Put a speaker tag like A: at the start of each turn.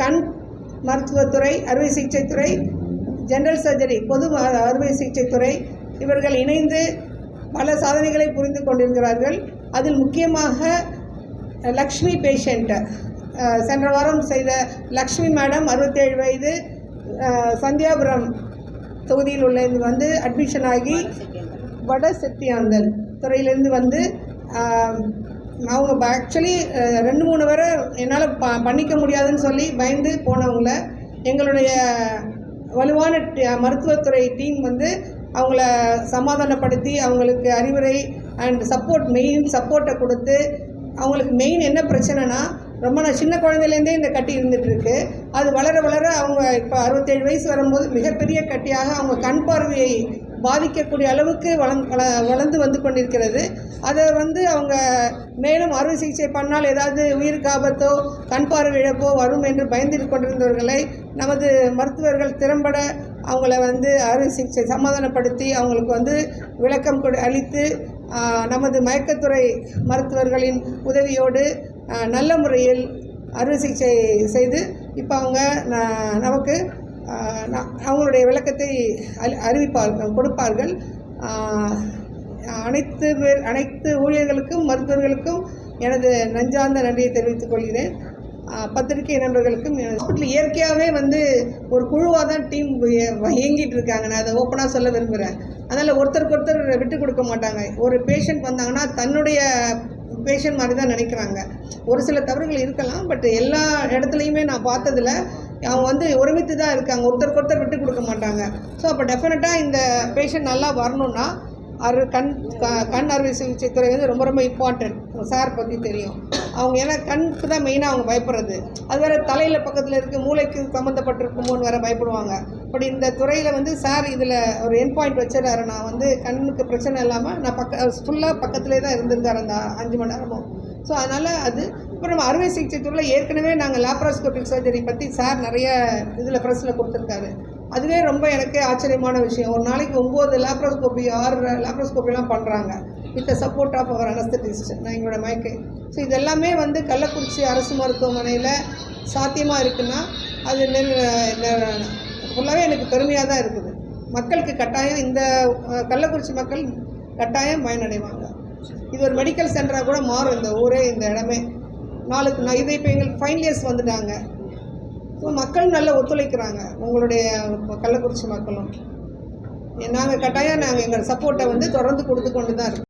A: கண் மருத்துவத்துறை அறுவை சிகிச்சைத்துறை ஜெனரல் சர்ஜரி பொது அறுவை சிகிச்சைத்துறை இவர்கள் இணைந்து பல சாதனைகளை புரிந்து கொண்டிருக்கிறார்கள். அதில் முக்கியமாக லக்ஷ்மி பேஷண்ட் சென்ற வாரம் செய்த லக்ஷ்மி மேடம் அறுபத்தேழு வயது சந்தியாபுரம் தொகுதியில் உள்ள வந்து அட்மிஷன் ஆகி வட செட்டியாந்தல். துறையிலேருந்து வந்து அவங்க ஆக்சுவலி ரெண்டு மூணு பேரை என்னால் ப பண்ணிக்க முடியாதுன்னு சொல்லி பயந்து போனவங்கள எங்களுடைய வலுவான மருத்துவத்துறை டீம் வந்து அவங்கள சமாதானப்படுத்தி அவங்களுக்கு அறிவுரை அண்ட் சப்போர்ட் மெயின் சப்போர்ட்டை கொடுத்து அவங்களுக்கு மெயின் என்ன பிரச்சனைனா ரொம்ப நான் சின்ன குழந்தையிலேருந்தே இந்த கட்டி இருந்துட்டு அது வளர வளர அவங்க இப்போ அறுபத்தேழு வயசு வரும்போது மிகப்பெரிய கட்டியாக அவங்க கண் பார்வையை பாதிக்கக்கூடிய அளவுக்கு வளர்ந்து வள வளர்ந்து வந்து கொண்டிருக்கிறது. அதை வந்து அவங்க மேலும் அறுவை சிகிச்சை பண்ணால் ஏதாவது உயிருக்கு ஆபத்தோ கண் பார்வை இழப்போ வரும் என்று பயந்து கொண்டிருந்தவர்களை நமது மருத்துவர்கள் திறம்பட அவங்கள வந்து அறுவை சிகிச்சை சமாதானப்படுத்தி அவங்களுக்கு வந்து விளக்கம் கொடு அளித்து நமது மயக்கத்துறை மருத்துவர்களின் உதவியோடு நல்ல முறையில் அறுவை சிகிச்சை செய்து இப்போ அவங்க ந- நமக்கு அவங்களுடைய விளக்கத்தை அறி- அறிவிப்பார்கள் கொடுப்பார்கள். அனைத்து பேர் அனைத்து ஊழியர்களுக்கும் மருத்துவர்களுக்கும் எனது நஞ்சார்ந்த நன்றியை தெரிவித்துக் கொள்கிறேன். பத்திரிகை நண்பர்களுக்கும் எனது ஹாஸ்பிட்டல் இயற்கையாகவே வந்து ஒரு குழுவாக தான் டீம் இயங்கிட்டு இருக்காங்க. நான் அதை ஓப்பனாக சொல்ல விரும்புகிறேன் அதனால் ஒருத்தருக்கு ஒருத்தர் விட்டு கொடுக்க மாட்டாங்க. ஒரு பேஷண்ட் வந்தாங்கன்னா தன்னுடைய பேஷண்ட் மாதிரி தான் நினைக்கிறாங்க. ஒரு சில தவறுகள் இருக்கலாம் பட் எல்லா இடத்துலையுமே நான் பார்த்ததுல அவங்க வந்து ஒருமித்து தான் இருக்காங்க. ஒருத்தருக்கு ஒருத்தர் விட்டு கொடுக்க மாட்டாங்க. ஸோ அப்போ டெஃபினட்டாக இந்த பேஷண்ட் நல்லா வரணும்னா அறு கண் க- கண் அறுவை சிகிச்சை துறை வந்து ரொம்ப ரொம்ப இம்பார்ட்டன்ட் சார் பற்றி தெரியும். அவங்க ஏன்னா கண்ணுக்கு தான் மெயினாக அவங்க பயப்படுறது. அது வேறு தலையில் பக்கத்தில் இருக்க மூளைக்கு சம்மந்தப்பட்டிருக்குமோன்னு வேறு பயப்படுவாங்க. பட் இந்த துறையில் வந்து சார் இதில் ஒரு என் பாயிண்ட் வச்சிடறாரு நான் வந்து கண்ணுக்கு பிரச்சனை இல்லாமல் நான் பக்க ஃபுல்லாக பக்கத்துலேயே தான் இருந்திருக்காரு அந்த அஞ்சு மணி நேரமும். ஸோ அதனால் அது இப்போ நம்ம அறுவை சிகிச்சை துறையில் ஏற்கனவே நாங்கள் லாப்ராஸ்கோபிக் சர்ஜரி பற்றி சார் நிறைய இதில் ப்ரெஸ்ஸில் கொடுத்துருக்காரு. அதுவே ரொம்ப எனக்கு ஆச்சரியமான விஷயம். ஒரு நாளைக்கு ஒம்பது லேப்ரோஸ்கோபி ஆறு லேப்ரோஸ்கோபிலாம் பண்ணுறாங்க வித் சப்போர்ட் ஆஃப் அவர் அனஸ்தட்டிஸ்ட் நான் எங்களோட மயக்கை ஸோ இதெல்லாமே வந்து கள்ளக்குறிச்சி அரசு மருத்துவமனையில் சாத்தியமாக இருக்குன்னா அது ஃபுல்லாகவே எனக்கு பெருமையாக தான் இருக்குது. மக்களுக்கு கட்டாயம் இந்த கள்ளக்குறிச்சி மக்கள் கட்டாயம் பயனடைவாங்க. இது ஒரு மெடிக்கல் சென்டராக கூட மாறும் இந்த ஊரே இந்த இடமே. நாளுக்கு நான் இதை இப்போ எங்களுக்கு ஃபைனல் இயர்ஸ் வந்துட்டாங்க. ஸோ மக்கள் நல்லா ஒத்துழைக்கிறாங்க. உங்களுடைய கள்ளக்குறிச்சி மக்களும். நாங்கள் கட்டாயம் நாங்கள் எங்கள் சப்போர்ட்டை வந்து தொடர்ந்து கொடுத்து கொண்டு தான் இருக்கோம்.